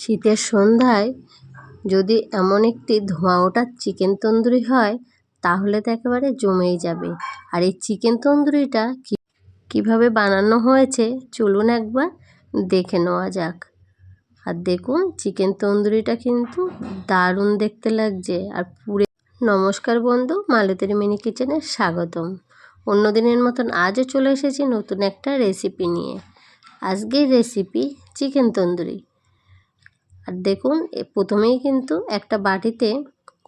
শীতের সন্ধ্যায় যদি এমন একটি ধোঁয়া ওঠা চিকেন তন্দুরি হয়, তাহলে তো একেবারে জমেই যাবে। আর এই চিকেন তন্দুরিটা কীভাবে বানানো হয়েছে, চলুন একবার দেখে নেওয়া যাক। আর দেখুন, চিকেন তন্দুরিটা কিন্তু দারুণ দেখতে লাগছে। আর পুরে, নমস্কার বন্ধু, মালতের মিনি কিচেনে স্বাগতম। অন্য দিনের মতন আজও চলে এসেছি নতুন একটা রেসিপি নিয়ে। আজকের রেসিপি চিকেন তন্দুরি। আর দেখুন প্রথমেই কিন্তু একটা বাটিতে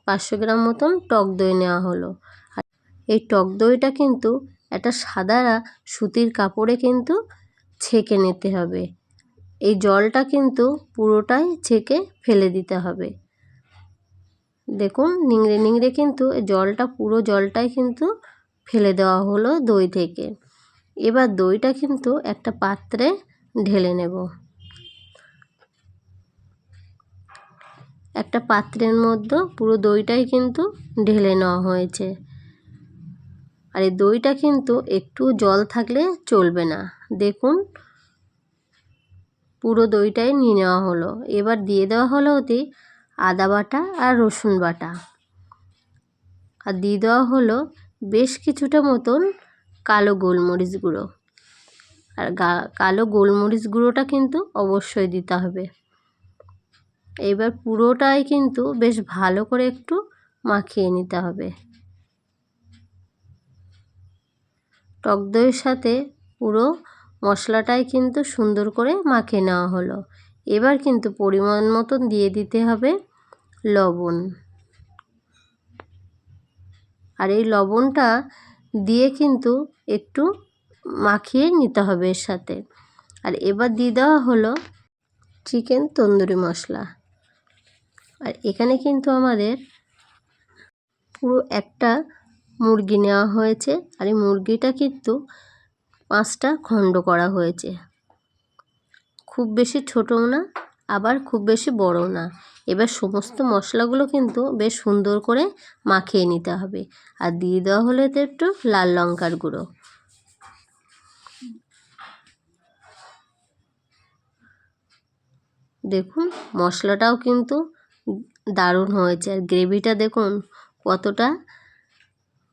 পাঁচশো গ্রাম মতন টক দই নেওয়া হলো। আর এই টক দইটা কিন্তু একটা সাদা সুতির কাপড়ে কিন্তু ছেঁকে নিতে হবে। এই জলটা কিন্তু পুরোটাই ছেঁকে ফেলে দিতে হবে। দেখুন, নিংড়ে নিংড়ে কিন্তু জলটা, পুরো জলটাই কিন্তু ফেলে দেওয়া হলো দই থেকে। এবার দইটা কিন্তু একটা পাত্রে ঢেলে নেব। একটা পাত্রের মধ্যে পুরো দইটাই কিন্তু ঢেলে নেওয়া হয়েছে। আর এই দইটা কিন্তু একটু জল থাকলে চলবে না। দেখুন, পুরো দইটাই নিয়ে নেওয়া হলো। এবার দিয়ে দেওয়া হলো ওতে আদা বাটা আর রসুন বাটা। আর দিয়ে দেওয়া হলো বেশ কিছুটা মতন কালো গোলমরিচ গুঁড়ো। আর কালো গোলমরিচ গুঁড়োটা কিন্তু অবশ্যই দিতে হবে। এবার পুরোটাই কিন্তু বেশ ভালো করে একটু মাখিয়ে নিতে হবে। টক দইয়ের সাথে পুরো মশলাটাই কিন্তু সুন্দর করে মাখিয়ে নেওয়া হলো। এবার কিন্তু পরিমাণ মতন দিয়ে দিতে হবে লবণ। আর এই লবণটা দিয়ে কিন্তু একটু মাখিয়ে নিতে হবে এর সাথে। আর এবার দিয়ে দেওয়া হলো চিকেন তন্দুরি মশলা। আর এখানে কিন্তু আমাদের পুরো একটা মুরগি নেওয়া হয়েছে আর এই মুরগিটা কিন্তু পাঁচটা খণ্ড করা হয়েছে। খুব বেশি ছোটও না, আবার খুব বেশি বড়ও না। এবার সমস্ত মশলাগুলো কিন্তু বেশ সুন্দর করে মাখিয়ে নিতে হবে। আর দিয়ে দেওয়া হলো এতে একটু লাল লঙ্কার গুঁড়ো। দেখুন, মশলাটাও কিন্তু দারুণ হয়েছে। আর গ্রেভিটা দেখুন, কতটা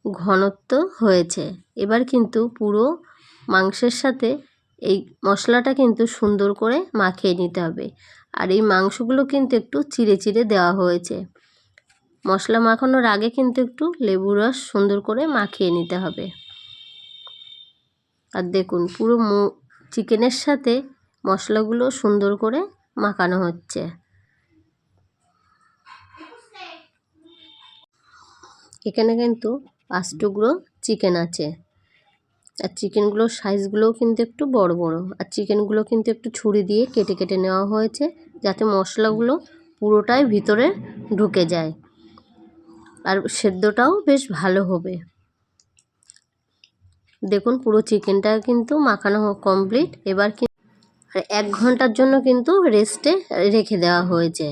ঘনত্ব হয়েছে। এবার কিন্তু পুরো মাংসের সাথে এই মশলাটা কিন্তু সুন্দর করে মাখিয়ে নিতে হবে। আর এই মাংসগুলো কিন্তু একটু চিড়ে চিড়ে দেওয়া হয়েছে। মশলা মাখানোর আগে কিন্তু একটু লেবু রস সুন্দর করে মাখিয়ে নিতে হবে। আর দেখুন, পুরো চিকেনের সাথে মশলাগুলো সুন্দর করে মাখানো হচ্ছে। এখানে কিন্তু পাঁচ টুকরো চিকেন আছে। আর চিকেনগুলোর সাইজগুলোও কিন্তু একটু বড় বড়। আর চিকেনগুলো কিন্তু একটু ছুরি দিয়ে কেটে কেটে নেওয়া হয়েছে, যাতে মশলাগুলো পুরোটাই ভিতরে ঢুকে যায়। আর সেদ্ধটাও বেশ ভালো হবে। দেখুন, পুরো চিকেনটা কিন্তু মাখানো কমপ্লিট এবার আর এক ঘণ্টার জন্য কিন্তু রেস্টে রেখে দেওয়া হয়েছে।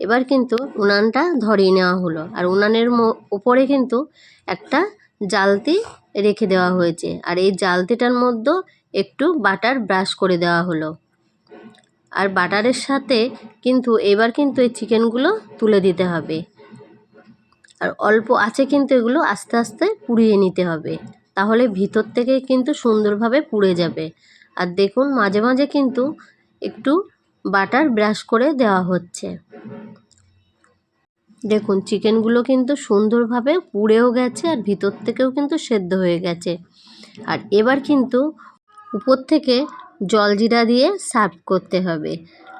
এবার কিন্তু উনানটা ধরিয়ে নেওয়া হলো। আর উনানের উপরে কিন্তু একটা জালতি রেখে দেওয়া হয়েছে। আর এই জালতিটার মধ্যে একটু বাটার ব্রাশ করে দেওয়া হলো। আর বাটারের সাথে কিন্তু এবার কিন্তু এই চিকেনগুলো তুলে দিতে হবে। আর অল্প আছে কিন্তু এগুলো আস্তে আস্তে পুড়িয়ে নিতে হবে। তাহলে ভিতর থেকে কিন্তু সুন্দরভাবে পুড়ে যাবে। আর দেখুন, মাঝে মাঝে কিন্তু একটু বাটার ব্রাশ করে দেওয়া হচ্ছে। দেখুন, চিকেনগুলো কিন্তু সুন্দরভাবে পুড়েও গেছে আর ভিতর থেকেও কিন্তু সেদ্ধ হয়ে গেছে। আর এবার কিন্তু উপর থেকে জলজিরা দিয়ে সার্ভ করতে হবে।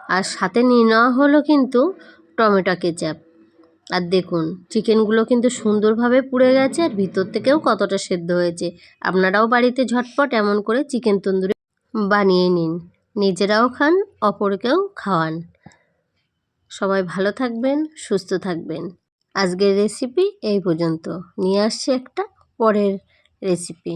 আর সাথে নিয়ে নেওয়া হলো কিন্তু টমেটো কেচাপ। আর দেখুন, চিকেনগুলো কিন্তু সুন্দরভাবে পুড়ে গেছে আর ভিতর থেকেও কতটা সেদ্ধ হয়েছে। আপনারাও বাড়িতে ঝটপট এমন করে চিকেন তন্দুরি বানিয়ে নিন। নিজেরাও খান, অপরকেও খাওয়ান। সবাই ভালো থাকবেন, সুস্থ থাকবেন। আজকের রেসিপি এই পর্যন্ত। নিয়ে আসছি একটা পরের রেসিপি